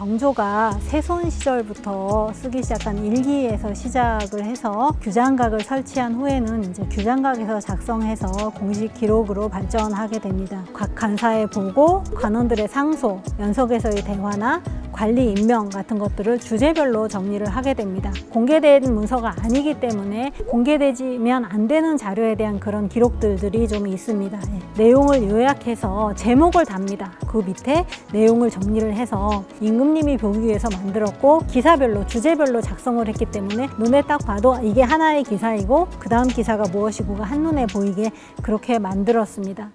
정조가 세손 시절부터 쓰기 시작한 일기에서 시작을 해서 규장각을 설치한 후에는 이제 규장각에서 작성해서 공식 기록으로 발전하게 됩니다. 각 간사의 보고, 관원들의 상소, 연석에서의 대화나 관리 임명 같은 것들을 주제별로 정리를 하게 됩니다. 공개된 문서가 아니기 때문에 공개되지면 안 되는 자료에 대한 그런 기록들이 좀 있습니다. 예. 내용을 요약해서 제목을 답니다. 그 밑에 내용을 정리를 해서 임금님이 보기 위해서 만들었고 기사별로 주제별로 작성을 했기 때문에 눈에 딱 봐도 이게 하나의 기사이고 그 다음 기사가 무엇이고가 한눈에 보이게 그렇게 만들었습니다.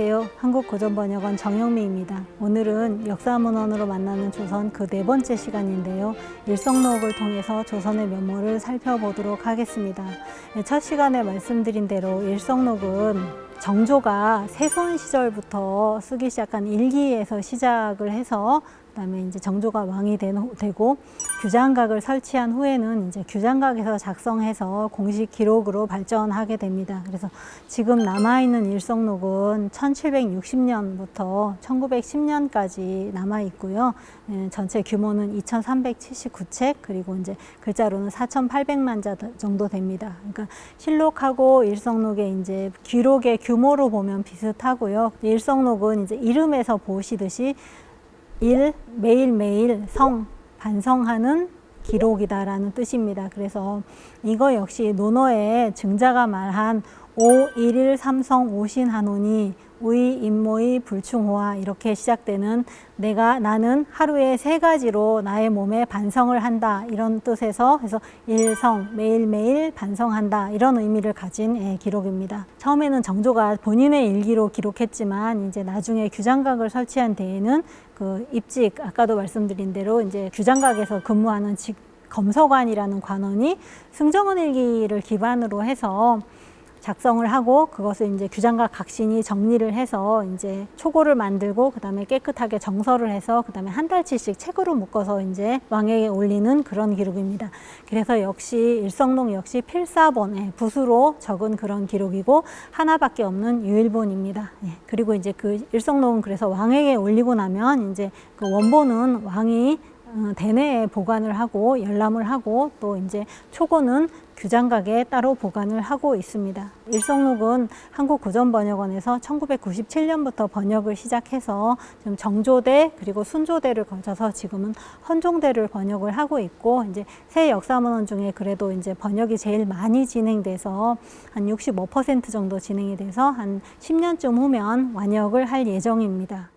안녕하세요. 한국고전번역원 정영미입니다. 오늘은 역사문헌으로 만나는 조선 그 네 번째 시간인데요. 일성록을 통해서 조선의 면모를 살펴보도록 하겠습니다. 네, 첫 시간에 말씀드린 대로 일성록은 정조가 세손 시절부터 쓰기 시작한 일기에서 시작을 해서 그다음에 이제 정조가 왕이 된- 되고 규장각을 설치한 후에는 이제 규장각에서 작성해서 공식 기록으로 발전하게 됩니다. 그래서 지금 남아 있는 일성록은 1760년부터 1910년까지 남아 있고요. 예, 전체 규모는 2,379책 그리고 이제 글자로는 4,800만 자 정도 됩니다. 그러니까 실록하고 일성록의 이제 기록의 규모로 보면 비슷하고요. 일성록은 이제 이름에서 보시듯이 일 매일매일 성 반성하는 기록이다라는 뜻입니다. 그래서 이거 역시 논어에 증자가 말한 오 일일 삼성 오신하노니 우이 임모의 불충호화 이렇게 시작되는 내가 나는 하루에 세 가지로 나의 몸에 반성을 한다 이런 뜻에서 그래서 일성 매일매일 반성한다 이런 의미를 가진 예, 기록입니다. 처음에는 정조가 본인의 일기로 기록했지만 이제 나중에 규장각을 설치한 데에는 그 입직 아까도 말씀드린 대로 이제 규장각에서 근무하는 직 검서관이라는 관원이 승정원 일기를 기반으로 해서 작성을 하고 그것을 이제 규장각 각신이 정리를 해서 이제 초고를 만들고 그다음에 깨끗하게 정서를 해서 그다음에 한 달치씩 책으로 묶어서 이제 왕에게 올리는 그런 기록입니다. 그래서 역시 일성록 역시 필사본에 붓으로 적은 그런 기록이고 하나밖에 없는 유일본입니다. 예. 그리고 이제 그 일성록은 그래서 왕에게 올리고 나면 이제 그 원본은 왕이 어, 대내에 보관을 하고 열람을 하고 또 이제 초고는 규장각에 따로 보관을 하고 있습니다. 일성록은 한국고전번역원에서 1997년부터 번역을 시작해서 지금 정조대 그리고 순조대를 거쳐서 지금은 헌종대를 번역을 하고 있고 이제 새 역사문헌 중에 그래도 이제 번역이 제일 많이 진행돼서 한 65% 정도 진행이 돼서 한 10년쯤 후면 완역을 할 예정입니다.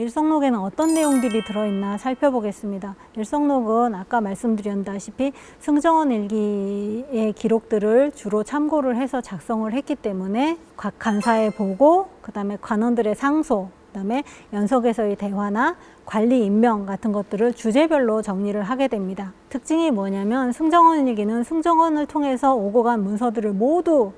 일성록에는 어떤 내용들이 들어있나 살펴보겠습니다. 일성록은 아까 말씀드렸다시피 승정원 일기의 기록들을 주로 참고를 해서 작성을 했기 때문에 각 간사의 보고, 그 다음에 관원들의 상소, 그 다음에 연석에서의 대화나 관리 임명 같은 것들을 주제별로 정리를 하게 됩니다. 특징이 뭐냐면 승정원 일기는 승정원을 통해서 오고 간 문서들을 모두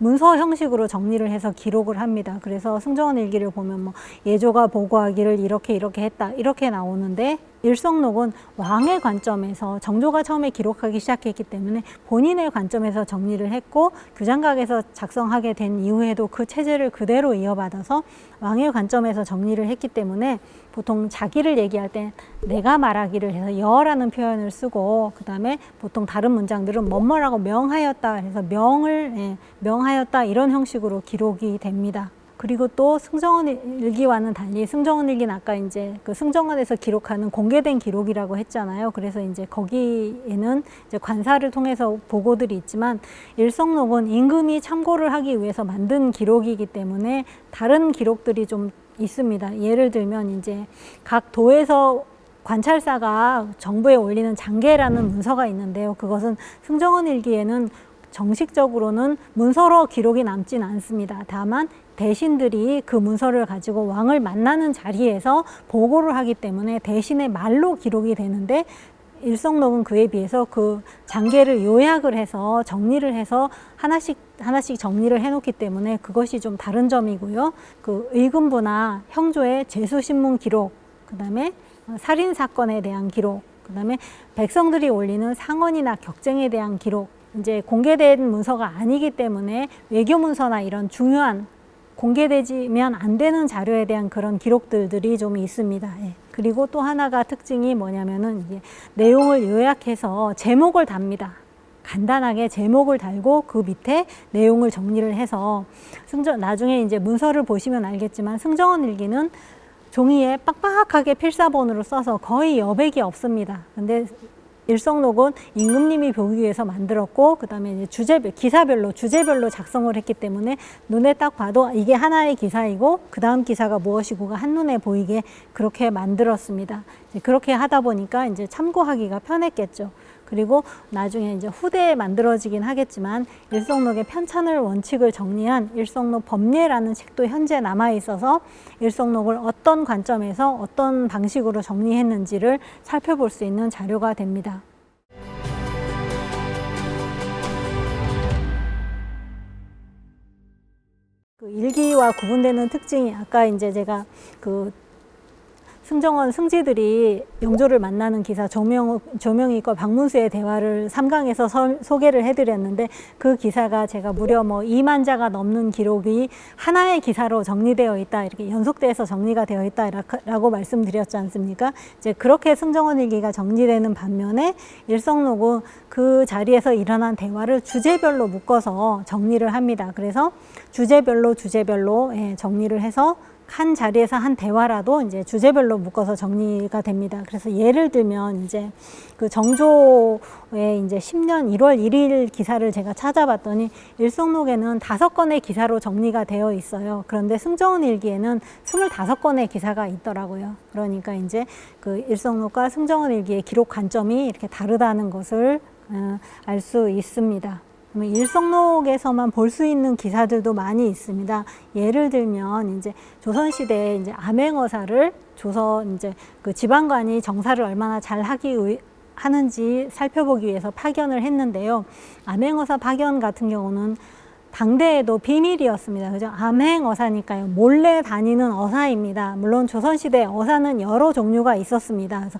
문서 형식으로 정리를 해서 기록을 합니다. 그래서 승정원 일기를 보면 뭐 예조가 보고하기를 이렇게 이렇게 했다 이렇게 나오는데 일성록은 왕의 관점에서 정조가 처음에 기록하기 시작했기 때문에 본인의 관점에서 정리를 했고 규장각에서 작성하게 된 이후에도 그 체제를 그대로 이어받아서 왕의 관점에서 정리를 했기 때문에 보통 자기를 얘기할 때 내가 말하기를 해서 여라는 표현을 쓰고 그 다음에 보통 다른 문장들은 뭐뭐라고 명하였다 해서 명을 예, 명하였다 이런 형식으로 기록이 됩니다. 그리고 또 승정원 일기와는 달리 승정원 일기는 아까 이제 그 승정원에서 기록하는 공개된 기록이라고 했잖아요. 그래서 이제 거기에는 이제 관사를 통해서 보고들이 있지만 일성록은 임금이 참고를 하기 위해서 만든 기록이기 때문에 다른 기록들이 좀 있습니다. 예를 들면 이제 각 도에서 관찰사가 정부에 올리는 장계라는 문서가 있는데요. 그것은 승정원 일기에는 정식적으로는 문서로 기록이 남진 않습니다. 다만 대신들이 그 문서를 가지고 왕을 만나는 자리에서 보고를 하기 때문에 대신의 말로 기록이 되는데 일성록은 그에 비해서 그 장계를 요약을 해서 정리를 해서 하나씩 하나씩 정리를 해놓기 때문에 그것이 좀 다른 점이고요. 그 의금부나 형조의 제수신문 기록, 그 다음에 살인 사건에 대한 기록, 그 다음에 백성들이 올리는 상언이나 격쟁에 대한 기록, 이제 공개된 문서가 아니기 때문에 외교 문서나 이런 중요한 공개되지면 안 되는 자료에 대한 그런 기록들들이 좀 있습니다. 예. 그리고 또 하나가 특징이 뭐냐면은 이제 내용을 요약해서 제목을 답니다. 간단하게 제목을 달고 그 밑에 내용을 정리를 해서 승정 나중에 이제 문서를 보시면 알겠지만 승정원 일기는 종이에 빡빡하게 필사본으로 써서 거의 여백이 없습니다. 근데 일성록은 임금님이 보기 위해서 만들었고 그다음에 이제 주제별 기사별로 주제별로 작성을 했기 때문에 눈에 딱 봐도 이게 하나의 기사이고 그다음 기사가 무엇이고가 한눈에 보이게 그렇게 만들었습니다. 그렇게 하다 보니까 이제 참고하기가 편했겠죠. 그리고 나중에 이제 후대에 만들어지긴 하겠지만 일성록의 편찬을 원칙을 정리한 일성록 법례라는 책도 현재 남아 있어서 일성록을 어떤 관점에서 어떤 방식으로 정리했는지를 살펴볼 수 있는 자료가 됩니다. 그 일기와 구분되는 특징이 아까 이제 제가 그 승정원 승지들이 영조를 만나는 기사 조명, 조명익과 박문수의 대화를 삼강에서 설- 소개를 해드렸는데 그 기사가 제가 무려 뭐 2만 자가 넘는 기록이 하나의 기사로 정리되어 있다 이렇게 연속돼서 정리가 되어 있다라고 말씀드렸지 않습니까? 이제 그렇게 승정원 일기가 정리되는 반면에 일성록은 그 자리에서 일어난 대화를 주제별로 묶어서 정리를 합니다. 그래서 주제별로 주제별로 예, 정리를 해서 한 자리에서 한 대화라도 이제 주제별로 묶어서 정리가 됩니다. 그래서 예를 들면 이제 그 정조의 이제 10년 1월 1일 기사를 제가 찾아봤더니 일성록에는 다섯 건의 기사로 정리가 되어 있어요. 그런데 승정원 일기에는 25건의 기사가 있더라고요. 그러니까 이제 그 일성록과 승정원 일기의 기록 관점이 이렇게 다르다는 것을 어, 알수 있습니다. 일성록에서만 볼 수 있는 기사들도 많이 있습니다. 예를 들면 이제 조선 시대에 이제 암행어사를 조선 이제 그 지방관이 정사를 얼마나 잘 하기 위, 하는지 살펴보기 위해서 파견을 했는데요. 암행어사 파견 같은 경우는 당대에도 비밀이었습니다. 그죠? 암행어사니까요. 몰래 다니는 어사입니다. 물론 조선시대 어사는 여러 종류가 있었습니다. 그래서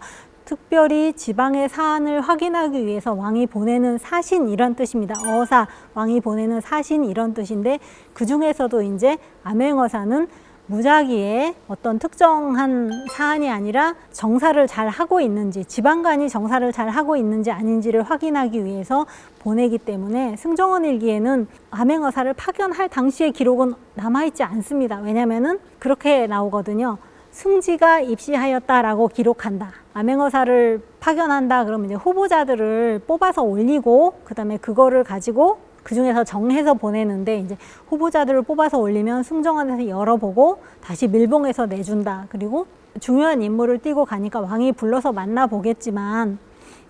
특별히 지방의 사안을 확인하기 위해서 왕이 보내는 사신 이런 뜻입니다. 어사, 왕이 보내는 사신 이런 뜻인데 그 중에서도 이제 암행어사는 무작위에 어떤 특정한 사안이 아니라 정사를 잘 하고 있는지 지방간이 정사를 잘 하고 있는지 아닌지를 확인하기 위해서 보내기 때문에 승정원 일기에는 암행어사를 파견할 당시의 기록은 남아있지 않습니다. 왜냐하면은 그렇게 나오거든요. 승지가 입시하였다라고 기록한다. 암행어사를 파견한다. 그러면 이제 후보자들을 뽑아서 올리고 그다음에 그거를 가지고 그 중에서 정해서 보내는데 이제 후보자들을 뽑아서 올리면 승정원에서 열어보고 다시 밀봉해서 내준다. 그리고 중요한 인물을 띄고 가니까 왕이 불러서 만나 보겠지만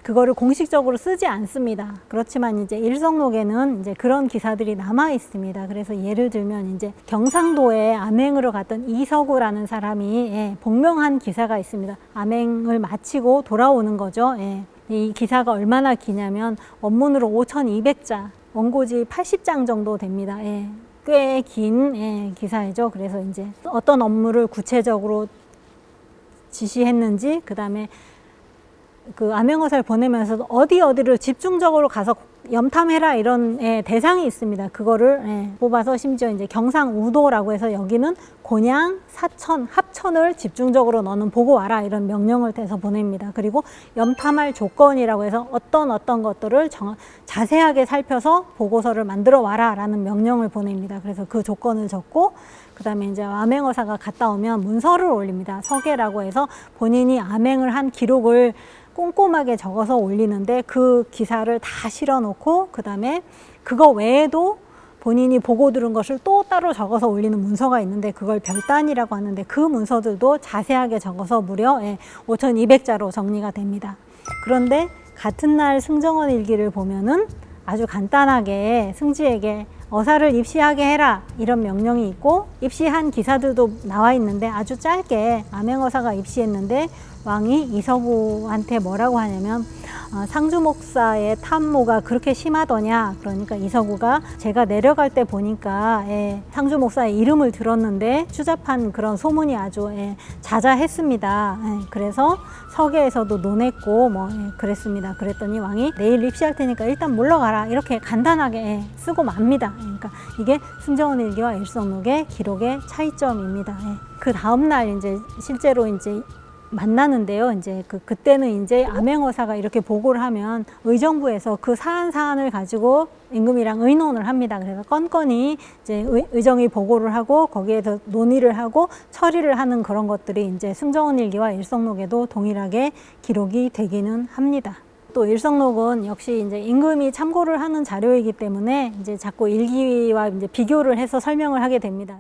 그거를 공식적으로 쓰지 않습니다. 그렇지만 이제 일성록에는 이제 그런 기사들이 남아 있습니다. 그래서 예를 들면 이제 경상도에 암행으로 갔던 이서구라는 사람이 예, 복명한 기사가 있습니다. 암행을 마치고 돌아오는 거죠. 예. 이 기사가 얼마나 기냐면 원문으로 5,200자, 원고지 80장 정도 됩니다. 예. 꽤긴 예, 기사이죠. 그래서 이제 어떤 업무를 구체적으로 지시했는지, 그 다음에 그 암행어사를 보내면서도 어디 어디를 집중적으로 가서 염탐해라 이런 예, 대상이 있습니다. 그거를 예, 뽑아서 심지어 이제 경상우도라고 해서 여기는 곤양, 사천, 합천을 집중적으로 너는 보고 와라 이런 명령을 대서 보냅니다. 그리고 염탐할 조건이라고 해서 어떤 어떤 것들을 정, 자세하게 살펴서 보고서를 만들어 와라라는 명령을 보냅니다. 그래서 그 조건을 적고 그다음에 이제 암행어사가 갔다 오면 문서를 올립니다. 서계라고 해서 본인이 암행을 한 기록을 꼼꼼하게 적어서 올리는데 그 기사를 다 실어놓고 그 다음에 그거 외에도 본인이 보고 들은 것을 또 따로 적어서 올리는 문서가 있는데 그걸 별단이라고 하는데 그 문서들도 자세하게 적어서 무려 5,200자로 정리가 됩니다. 그런데 같은 날 승정원 일기를 보면은 아주 간단하게 승지에게 어사를 입시하게 해라 이런 명령이 있고 입시한 기사들도 나와 있는데 아주 짧게 암행어사가 입시했는데 왕이 이서구한테 뭐라고 하냐면 어, 상주 목사의 탐모가 그렇게 심하더냐 그러니까 이서구가 제가 내려갈 때 보니까 예, 상주 목사의 이름을 들었는데 추잡한 그런 소문이 아주 예, 자자했습니다. 예, 그래서 서계에서도 논했고 뭐 예, 그랬습니다. 그랬더니 왕이 내일 입시할 테니까 일단 물러가라 이렇게 간단하게 예, 쓰고 맙니다. 예, 그러니까 이게 승정원 일기와 일성록의 기록의 차이점입니다. 예. 그 다음 날 이제 실제로 이제 만나는데요. 이제 그 그때는 이제 암행어사가 이렇게 보고를 하면 의정부에서 그 사안 사안을 가지고 임금이랑 의논을 합니다. 그래서 건건이 이제 의, 의정이 보고를 하고 거기에서 논의를 하고 처리를 하는 그런 것들이 이제 승정원 일기와 일성록에도 동일하게 기록이 되기는 합니다. 또 일성록은 역시 이제 임금이 참고를 하는 자료이기 때문에 이제 자꾸 일기와 이제 비교를 해서 설명을 하게 됩니다.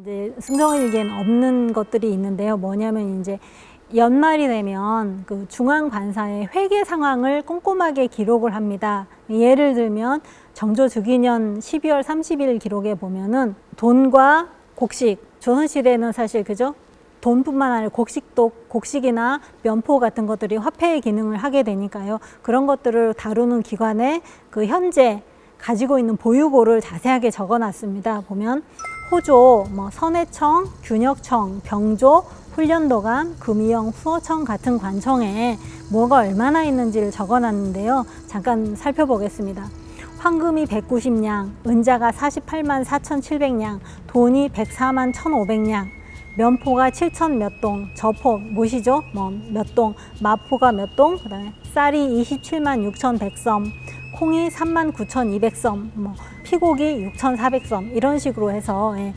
이제 승정일기에는 없는 것들이 있는데요. 뭐냐면 이제 연말이 되면 그 중앙 관사의 회계 상황을 꼼꼼하게 기록을 합니다. 예를 들면 정조 주기년 12월 30일 기록에 보면은 돈과 곡식 조선 시대는 사실 그죠? 돈뿐만 아니라 곡식도 곡식이나 면포 같은 것들이 화폐의 기능을 하게 되니까요. 그런 것들을 다루는 기관에 그 현재 가지고 있는 보유고를 자세하게 적어 놨습니다. 보면 호조, 뭐 선해청, 균역청, 병조, 훈련도감, 금이영, 후어청 같은 관청에 뭐가 얼마나 있는지를 적어놨는데요. 잠깐 살펴보겠습니다. 황금이 190냥, 은자가 48만 4,700냥, 돈이 104만 1,500냥, 면포가 7천 몇 동, 저포 무시죠? 뭐 몇 동, 마포가 몇 동, 그다음에 쌀이 27만 6천 100섬, 콩이 3만 9천 200섬, 뭐 피고기 6,400섬 이런 식으로 해서 예,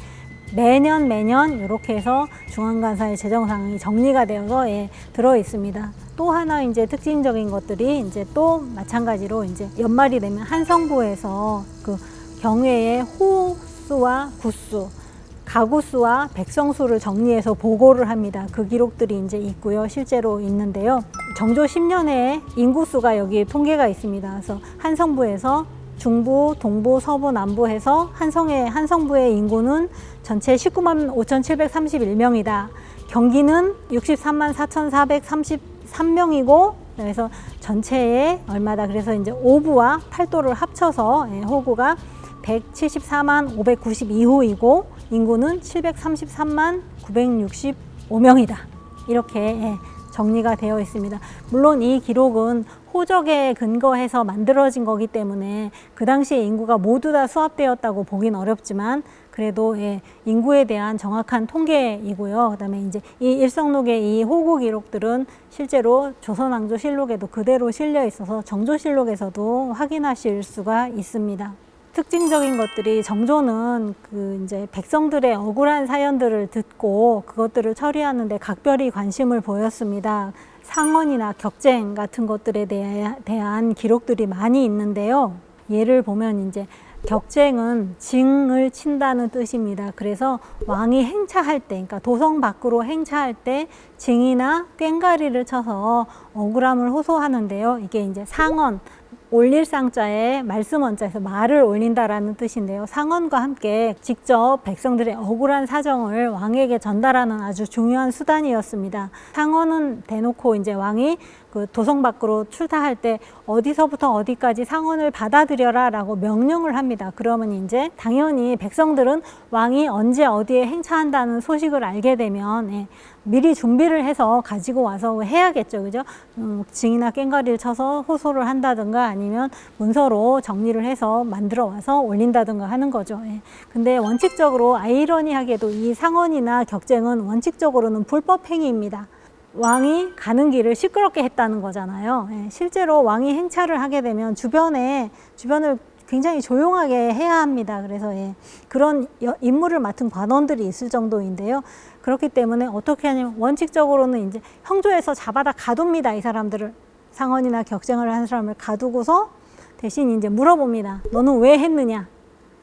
매년 매년 이렇게 해서 중앙관사의 재정 상황이 정리가 되어서 예, 들어 있습니다. 또 하나 이제 특징적인 것들이 이제 또 마찬가지로 이제 연말이 되면 한성부에서 그 경외의 호수와 구수 가구 수와 백성 수를 정리해서 보고를 합니다. 그 기록들이 이제 있고요. 실제로 있는데요. 정조 10년에 인구 수가 여기 통계가 있습니다. 그래서 한 성부에서 중부, 동부, 서부, 남부 해서 한 성의 한 성부의 인구는 전체 19만 5,731명이다. 경기는 63만 4,433명이고 그래서 전체의 얼마다 그래서 이제 5부와 8도를 합쳐서 예, 호구가 174만 592호이고 인구는 733만 965명이다. 이렇게 예, 정리가 되어 있습니다. 물론 이 기록은 호적에 근거해서 만들어진 거기 때문에 그 당시에 인구가 모두 다 수합되었다고 보긴 어렵지만 그래도 예, 인구에 대한 정확한 통계이고요. 그다음에 이제 이 일성록의 이 호구 기록들은 실제로 조선왕조실록에도 그대로 실려 있어서 정조실록에서도 확인하실 수가 있습니다. 특징적인 것들이 정조는 그 이제 백성들의 억울한 사연들을 듣고 그것들을 처리하는데 각별히 관심을 보였습니다. 상언이나 격쟁 같은 것들에 대한 기록들이 많이 있는데요. 예를 보면 이제 격쟁은 징을 친다는 뜻입니다. 그래서 왕이 행차할 때, 그러니까 도성 밖으로 행차할 때 징이나 꽹가리를 쳐서 억울함을 호소하는데요. 이게 이제 상언, 올릴 쌍자에 말씀 원자에서 말을 올린다라는 뜻인데요. 상언과 함께 직접 백성들의 억울한 사정을 왕에게 전달하는 아주 중요한 수단이었습니다. 상언은 대놓고 이제 왕이 그 도성 밖으로 출타할 때 어디서부터 어디까지 상언을 받아들여라라고 명령을 합니다. 그러면 이제 당연히 백성들은 왕이 언제 어디에 행차한다는 소식을 알게 되면 예, 미리 준비를 해서 가지고 와서 해야겠죠, 그죠? 음, 징이나 꽹가리를 쳐서 호소를 한다든가 아니면 문서로 정리를 해서 만들어 와서 올린다든가 하는 거죠. 예. 근데 원칙적으로 아이러니하게도 이 상언이나 격쟁은 원칙적으로는 불법 행위입니다. 왕이 가는 길을 시끄럽게 했다는 거잖아요. 예, 실제로 왕이 행차를 하게 되면 주변에 주변을 굉장히 조용하게 해야 합니다. 그래서 예, 그런 여- 임무를 맡은 관원들이 있을 정도인데요. 그렇기 때문에 어떻게 하냐면 원칙적으로는 이제 형조에서 잡아다 가둡니다. 이 사람들을 상언이나 격쟁을 한 사람을 가두고서 대신 이제 물어봅니다. 너는 왜 했느냐?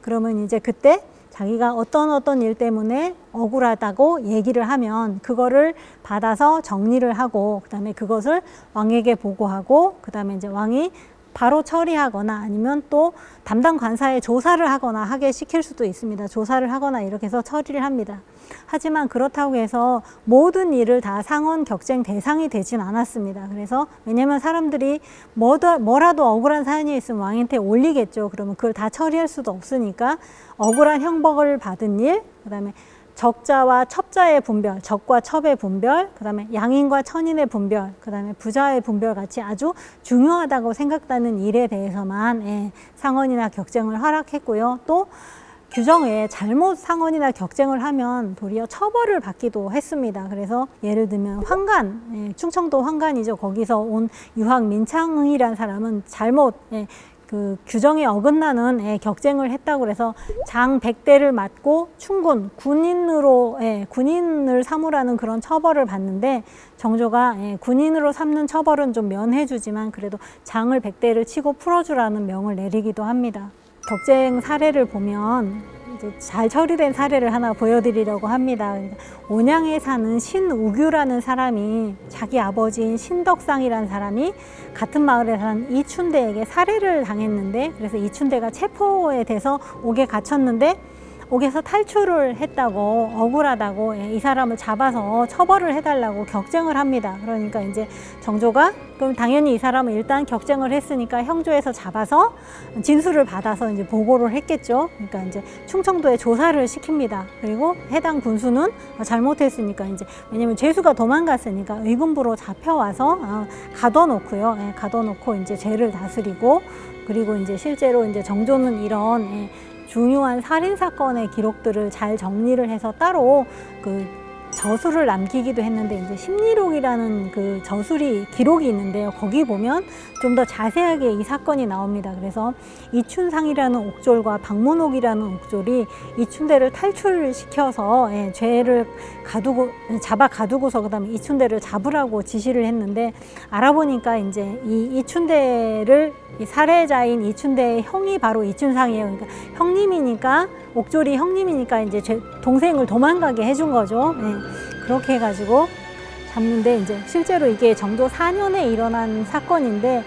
그러면 이제 그때 자기가 어떤 어떤 일 때문에 억울하다고 얘기를 하면 그거를 받아서 정리를 하고 그다음에 그것을 왕에게 보고하고 그다음에 이제 왕이 바로 처리하거나 아니면 또 담당 관사에 조사를 하거나 하게 시킬 수도 있습니다. 조사를 하거나 이렇게 해서 처리를 합니다. 하지만 그렇다고 해서 모든 일을 다 상원 격쟁 대상이 되진 않았습니다. 그래서 왜냐면 사람들이 뭐더, 뭐라도 억울한 사연이 있으면 왕한테 올리겠죠. 그러면 그걸 다 처리할 수도 없으니까 억울한 형벌을 받은 일, 그 다음에 적자와 첩자의 분별, 적과 첩의 분별, 그다음에 양인과 천인의 분별, 그다음에 부자의 분별 같이 아주 중요하다고 생각되는 일에 대해서만 예, 상원이나 격쟁을 허락했고요. 또 규정에 잘못 상원이나 격쟁을 하면 도리어 처벌을 받기도 했습니다. 그래서 예를 들면 황간, 예, 충청도 황간이죠. 거기서 온 유학 민창이라는 사람은 잘못 예, 그 규정에 어긋나는 예, 격쟁을 했다고 그래서 장 100대를 맞고 충군 군인으로 예, 군인을 삼으라는 그런 처벌을 받는데 정조가 예, 군인으로 삼는 처벌은 좀 면해주지만 그래도 장을 100대를 치고 풀어주라는 명을 내리기도 합니다. 격쟁 사례를 보면 이제 잘 처리된 사례를 하나 보여드리려고 합니다. 온양에 사는 신우규라는 사람이 자기 아버지인 신덕상이라는 사람이 같은 마을에 사는 이춘대에게 살해를 당했는데 그래서 이춘대가 체포에 돼서 옥에 갇혔는데 옥에서 탈출을 했다고 억울하다고 예, 이 사람을 잡아서 처벌을 해달라고 격쟁을 합니다. 그러니까 이제 정조가 그럼 당연히 이 사람은 일단 격쟁을 했으니까 형조에서 잡아서 진술을 받아서 이제 보고를 했겠죠. 그러니까 이제 충청도에 조사를 시킵니다. 그리고 해당 군수는 잘못했으니까 이제 왜냐면 죄수가 도망갔으니까 의금부로 잡혀와서 어, 가둬놓고요. 예, 가둬놓고 이제 죄를 다스리고 그리고 이제 실제로 이제 정조는 이런 예, 중요한 살인 사건의 기록들을 잘 정리를 해서 따로 그 저술을 남기기도 했는데 이제 심리록이라는 그 저술이 기록이 있는데요. 거기 보면 좀 더 자세하게 이 사건이 나옵니다. 그래서 이춘상이라는 옥졸과 박문옥이라는 옥졸이 이춘대를 탈출시켜서 예, 죄를 가두고 잡아 가두고서 그다음에 이춘대를 잡으라고 지시를 했는데 알아보니까 이제 이 이춘대를 이 살해자인 이춘대의 형이 바로 이춘상이에요. 그러니까 형님이니까 옥졸이 형님이니까 이제 죄- 동생을 도망가게 해준 거죠. 예, 그렇게 해가지고 잡는데 이제 실제로 이게 정조 4년에 일어난 사건인데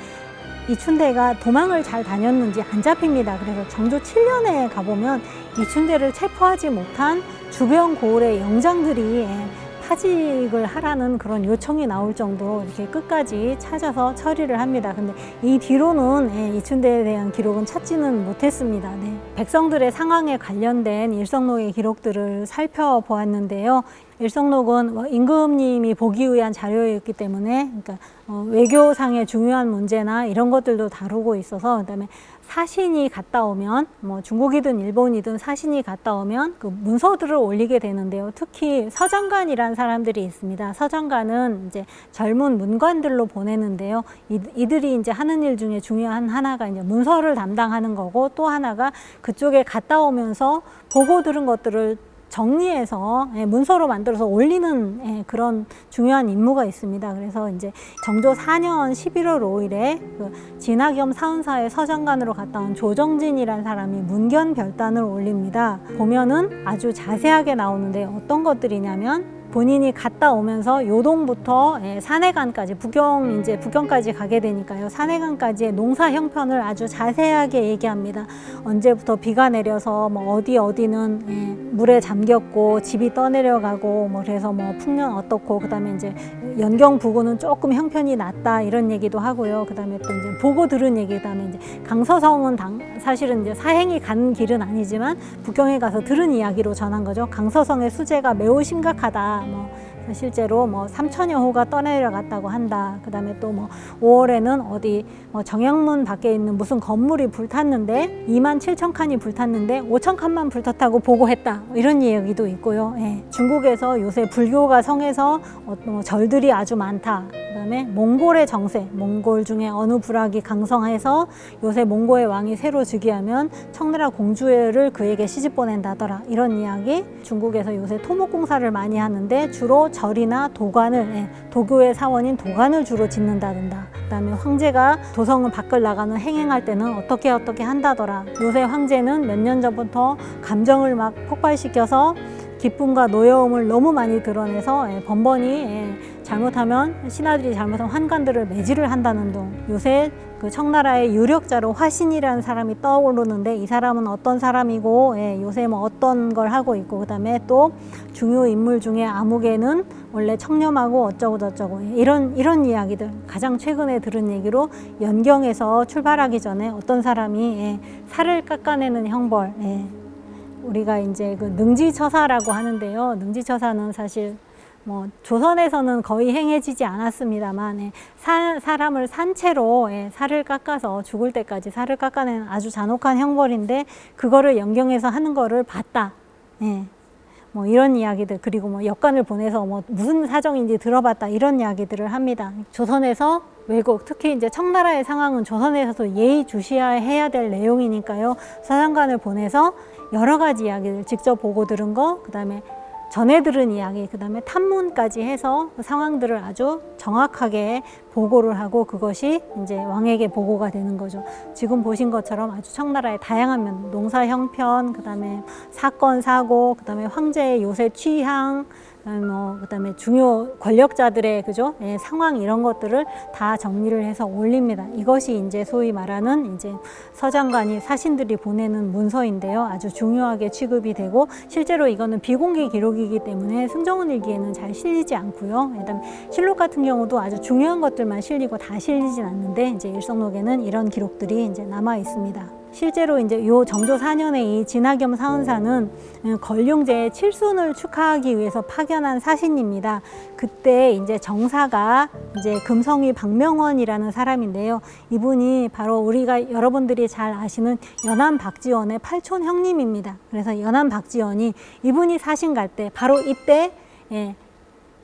이춘대가 도망을 잘 다녔는지 안 잡힙니다. 그래서 정조 7년에 가보면 이춘대를 체포하지 못한 주변 고을의 영장들이 예, 파직을 하라는 그런 요청이 나올 정도로 이렇게 끝까지 찾아서 처리를 합니다. 근데 이 뒤로는 예, 이춘대에 대한 기록은 찾지는 못했습니다. 네. 백성들의 상황에 관련된 일성록의 기록들을 살펴보았는데요. 일성록은 뭐 임금님이 보기 의한 자료였기 때문에 그러니까 어, 외교상의 중요한 문제나 이런 것들도 다루고 있어서 그다음에 사신이 갔다 오면 뭐 중국이든 일본이든 사신이 갔다 오면 그 문서들을 올리게 되는데요. 특히 서장관이란 사람들이 있습니다. 서장관은 이제 젊은 문관들로 보내는데요. 이, 이들이 이제 하는 일 중에 중요한 하나가 이제 문서를 담당하는 거고 또 하나가 그쪽에 갔다 오면서 보고 들은 것들을 정리해서 예, 문서로 만들어서 올리는 예, 그런 중요한 임무가 있습니다. 그래서 이제 정조 4년 11월 5일에 그 진학염 사은사의 서장관으로 갔다 온 조정진이라는 사람이 문견 별단을 올립니다. 보면은 아주 자세하게 나오는데 어떤 것들이냐면 본인이 갔다 오면서 요동부터 예, 산해관까지 북경 이제 북경까지 가게 되니까요. 산해관까지의 농사 형편을 아주 자세하게 얘기합니다. 언제부터 비가 내려서 뭐 어디 어디는 예, 물에 잠겼고 집이 떠내려가고 뭐 그래서 뭐 풍년 어떻고 그다음에 이제 연경 부고는 조금 형편이 낮다 이런 얘기도 하고요. 그다음에 또 이제 보고 들은 얘기 그다음에 이제 강서성은 당, 사실은 이제 사행이 간 길은 아니지만 북경에 가서 들은 이야기로 전한 거죠. 강서성의 수재가 매우 심각하다. 뭐 실제로 뭐 3천여 호가 떠내려갔다고 한다. 그다음에 또 뭐 5월에는 어디 뭐 정양문 밖에 있는 무슨 건물이 불탔는데 2만 7천 칸이 불탔는데 5천 칸만 불탔다고 보고했다. 이런 얘기도 있고요. 예. 중국에서 요새 불교가 성해서 어, 뭐 절들이 아주 많다. 그다음에 몽골의 정세, 몽골 중에 어느 부락이 강성해서 요새 몽골의 왕이 새로 즉위하면 청나라 공주를 그에게 시집 보낸다더라 이런 이야기. 중국에서 요새 토목공사를 많이 하는데 주로 절이나 도관을 예, 도교의 사원인 도관을 주로 짓는다든다. 그다음에 황제가 도성을 밖을 나가는 행행할 때는 어떻게 어떻게 한다더라. 요새 황제는 몇 년 전부터 감정을 막 폭발시켜서 기쁨과 노여움을 너무 많이 드러내서 예, 번번이 예, 잘못하면 신하들이 잘못하면 환관들을 매질을 한다는 등 요새 그 청나라의 유력자로 화신이라는 사람이 떠오르는데 이 사람은 어떤 사람이고 예, 요새 뭐 어떤 걸 하고 있고 그다음에 또 중요 인물 중에 아무개는 원래 청렴하고 어쩌고 저쩌고 예, 이런 이런 이야기들 가장 최근에 들은 얘기로 연경에서 출발하기 전에 어떤 사람이 예, 살을 깎아내는 형벌 예, 우리가 이제 그 능지처사라고 하는데요. 능지처사는 사실 뭐 조선에서는 거의 행해지지 않았습니다만 예, 사, 사람을 산채로 예, 살을 깎아서 죽을 때까지 살을 깎아내는 아주 잔혹한 형벌인데 그거를 연경해서 하는 거를 봤다. 예. 뭐 이런 이야기들 그리고 뭐 역관을 보내서 뭐 무슨 사정인지 들어봤다 이런 이야기들을 합니다. 조선에서 외국 특히 이제 청나라의 상황은 조선에서도 예의 주시해야 될 내용이니까요. 사장관을 보내서 여러 가지 이야기를 직접 보고 들은 거 그다음에 전해 들은 이야기, 그 다음에 탐문까지 해서 그 상황들을 아주 정확하게 보고를 하고 그것이 이제 왕에게 보고가 되는 거죠. 지금 보신 것처럼 아주 청나라의 다양한 면, 농사 형편, 그 다음에 사건, 사고, 그 다음에 황제의 요새 취향, 뭐 그다음에 중요 권력자들의 그죠 예, 상황 이런 것들을 다 정리를 해서 올립니다. 이것이 이제 소위 말하는 이제 서장관이 사신들이 보내는 문서인데요. 아주 중요하게 취급이 되고 실제로 이거는 비공개 기록이기 때문에 승정원 일기에는 잘 실리지 않고요. 그다음 실록 같은 경우도 아주 중요한 것들만 실리고 다 실리진 않는데 이제 일성록에는 이런 기록들이 이제 남아 있습니다. 실제로 이제 요 정조 4년에 이 진하겸 사은사는 걸륭제의 칠순을 축하하기 위해서 파견한 사신입니다. 그때 이제 정사가 이제 금성위 박명원이라는 사람인데요. 이분이 바로 우리가 여러분들이 잘 아시는 연안 박지원의 팔촌 형님입니다. 그래서 연안 박지원이 이분이 사신 갈 때 바로 이때 예,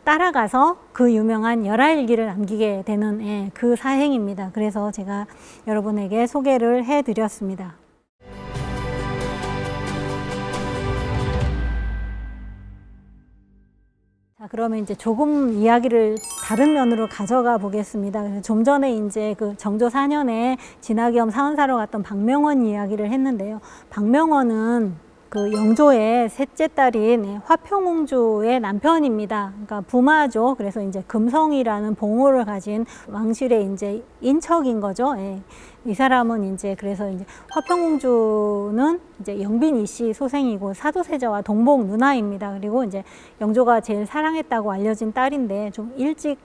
따라가서 그 유명한 열하일기를 남기게 되는 예, 그 사행입니다. 그래서 제가 여러분에게 소개를 해드렸습니다. 자, 그러면 이제 조금 이야기를 다른 면으로 가져가 보겠습니다. 그래서 좀 전에 이제 그 정조 4년에 진하겸 사은사로 갔던 박명원 이야기를 했는데요. 박명원은 그 영조의 셋째 딸인 화평공주의 남편입니다. 그러니까 부마죠. 그래서 이제 금성이라는 봉호를 가진 왕실의 이제 인척인 거죠. 예. 이 사람은 이제 그래서 이제 화평공주는 이제 영빈 이 씨 소생이고 사도세자와 동복 누나입니다. 그리고 이제 영조가 제일 사랑했다고 알려진 딸인데 좀 일찍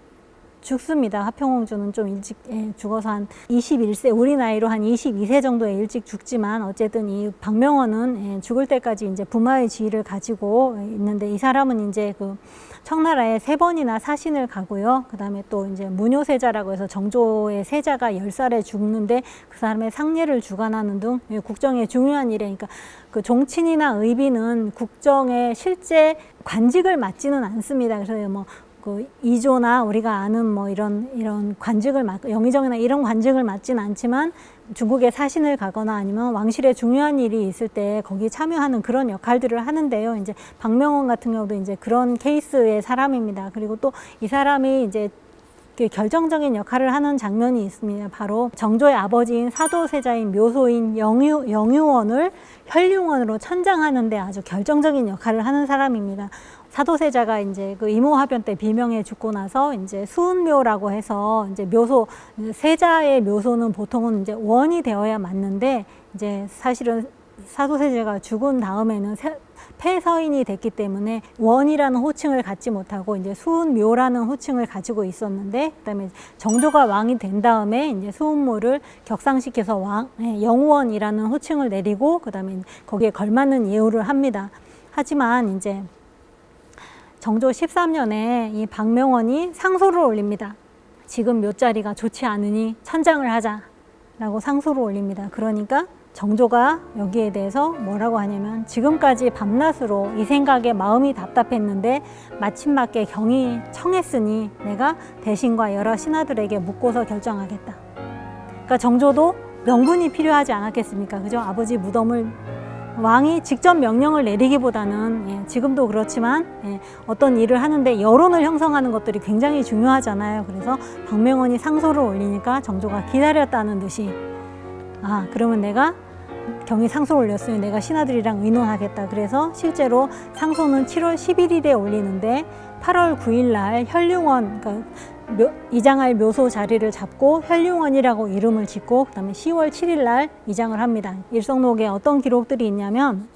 죽습니다. 하평공주는 좀 일찍 예, 죽어서 한 21세, 우리 나이로 한 22세 정도에 일찍 죽지만 어쨌든 이 박명원은 예, 죽을 때까지 이제 부마의 지위를 가지고 있는데 이 사람은 이제 그 청나라에 세 번이나 사신을 가고요. 그 다음에 또 이제 무뇨세자라고 해서 정조의 세자가 열 살에 죽는데 그 사람의 상례를 주관하는 등 예, 국정에 중요한 일에 그러니까 그 종친이나 의비는 국정에 실제 관직을 맡지는 않습니다. 그래서 뭐 그 이조나 우리가 아는 뭐 이런 이런 관직을 맡 영의정이나 이런 관직을 맡지는 않지만 중국에 사신을 가거나 아니면 왕실에 중요한 일이 있을 때 거기 참여하는 그런 역할들을 하는데요. 이제 박명원 같은 경우도 이제 그런 케이스의 사람입니다. 그리고 또 이 사람이 이제 그 결정적인 역할을 하는 장면이 있습니다. 바로 정조의 아버지인 사도세자인 묘소인 영유, 영유원을 혈룡원으로 천장하는데 아주 결정적인 역할을 하는 사람입니다. 사도세자가 이제 그 이모화변 때 비명에 죽고 나서 이제 수은묘라고 해서 이제 묘소 세자의 묘소는 보통은 이제 원이 되어야 맞는데 이제 사실은 사도세자가 죽은 다음에는 세, 폐서인이 됐기 때문에 원이라는 호칭을 갖지 못하고 이제 수은묘라는 호칭을 가지고 있었는데 그다음에 정조가 왕이 된 다음에 이제 수은모를 격상시켜서 왕 예, 영원이라는 호칭을 내리고 그다음에 거기에 걸맞는 예우를 합니다. 하지만 이제 정조 13년에 이 박명원이 상소를 올립니다. 지금 몇 자리가 좋지 않으니 천장을 하자 라고 상소를 올립니다. 그러니까 정조가 여기에 대해서 뭐라고 하냐면 지금까지 밤낮으로 이 생각에 마음이 답답했는데 마침 맞게 경이 청했으니 내가 대신과 여러 신하들에게 묻고서 결정하겠다. 그러니까 정조도 명분이 필요하지 않았겠습니까? 그죠? 아버지 무덤을 왕이 직접 명령을 내리기보다는 예, 지금도 그렇지만 예, 어떤 일을 하는데 여론을 형성하는 것들이 굉장히 중요하잖아요. 그래서 박명원이 상소를 올리니까 정조가 기다렸다는 듯이 아 그러면 내가 경위 상소를 올렸으니 내가 신하들이랑 의논하겠다. 그래서 실제로 상소는 7월 11일에 올리는데 8월 9일 날 혈융원 그러니까 묘- 이장할 묘소 자리를 잡고 혈융원이라고 이름을 짓고 그다음에 10월 7일 날 이장을 합니다. 일성록에 어떤 기록들이 있냐면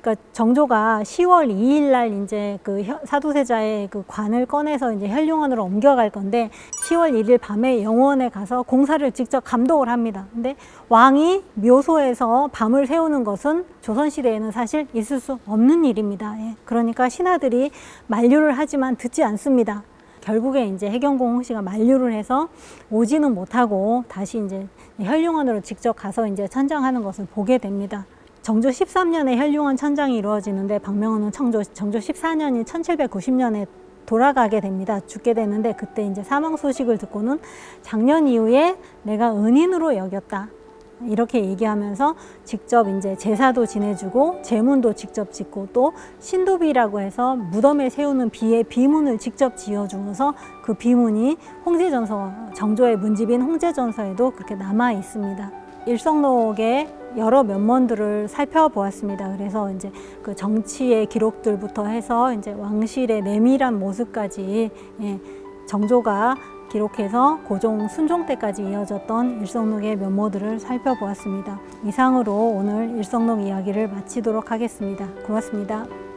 그러니까 정조가 10월 2일 날 이제 그 혀- 사두세자의 그 관을 꺼내서 이제 혈융원으로 옮겨갈 건데 10월 1일 밤에 영원에 가서 공사를 직접 감독을 합니다. 근데 왕이 묘소에서 밤을 새우는 것은 조선 시대에는 사실 있을 수 없는 일입니다. 예. 그러니까 신하들이 만류를 하지만 듣지 않습니다. 결국에 이제 해경공 홍씨가 만류를 해서 오지는 못하고 다시 이제 혈융원으로 직접 가서 이제 천장하는 것을 보게 됩니다. 정조 13년에 혈융원 천장이 이루어지는데 박명호는 정조, 정조 14년인 1790년에 돌아가게 됩니다. 죽게 되는데 그때 이제 사망 소식을 듣고는 작년 이후에 내가 은인으로 여겼다. 이렇게 얘기하면서 직접 이제 제사도 지내주고 제문도 직접 짓고 또 신도비라고 해서 무덤에 세우는 비의 비문을 직접 지어주면서 그 비문이 홍제전서 정조의 문집인 홍제전서에도 그렇게 남아 있습니다. 일성록의 여러 면면들을 살펴보았습니다. 그래서 이제 그 정치의 기록들부터 해서 이제 왕실의 내밀한 모습까지 예, 정조가 기록해서 고종 순종 때까지 이어졌던 일성록의 면모들을 살펴보았습니다. 이상으로 오늘 일성록 이야기를 마치도록 하겠습니다. 고맙습니다.